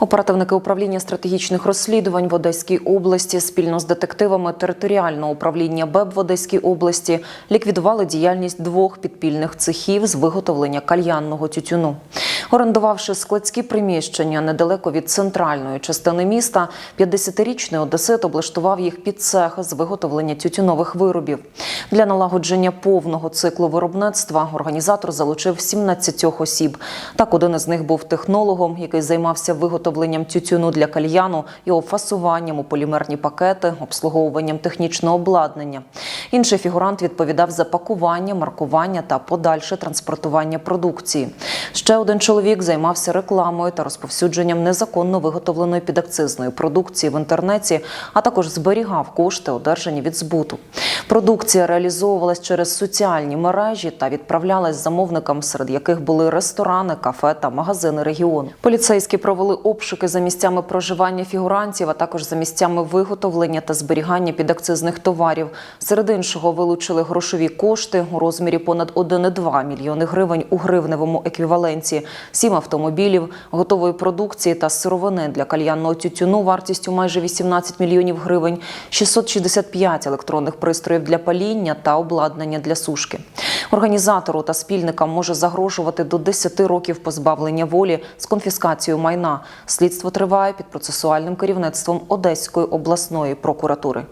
Оперативники управління стратегічних розслідувань в Одеській області спільно з детективами територіального управління БЕБ в Одеській області ліквідували діяльність двох підпільних цехів з виготовлення кальянного тютюну. Орендувавши складські приміщення недалеко від центральної частини міста, 50-річний одесит облаштував їх під цех з виготовлення тютюнових виробів. Для налагодження повного циклу виробництва організатор залучив 17 осіб. Так, один із них був технологом, який займався виготовленням тютюну для кальяну, його фасуванням у полімерні пакети, обслуговуванням технічного обладнання. Інший фігурант відповідав за пакування, маркування та подальше транспортування продукції. Ще один чоловік займався рекламою та розповсюдженням незаконно виготовленої підакцизної продукції в інтернеті, а також зберігав кошти, одержані від збуту. Продукція реалізовувалась через соціальні мережі та відправлялась замовникам, серед яких були ресторани, кафе та магазини регіону. Поліцейські провели обшуки за місцями проживання фігурантів, а також за місцями виготовлення та зберігання підакцизних товарів. Серед іншого вилучили грошові кошти у розмірі понад 1,2 мільйони гривень у гривневому еквіваленті, сім автомобілів, готової продукції та сировини для кальянного тютюну вартістю майже 18 мільйонів гривень, 665 електронних пристроїв для паління та обладнання для сушки. Організатору та спільникам може загрожувати до 10 років позбавлення волі з конфіскацією майна. Слідство триває під процесуальним керівництвом Одеської обласної прокуратури.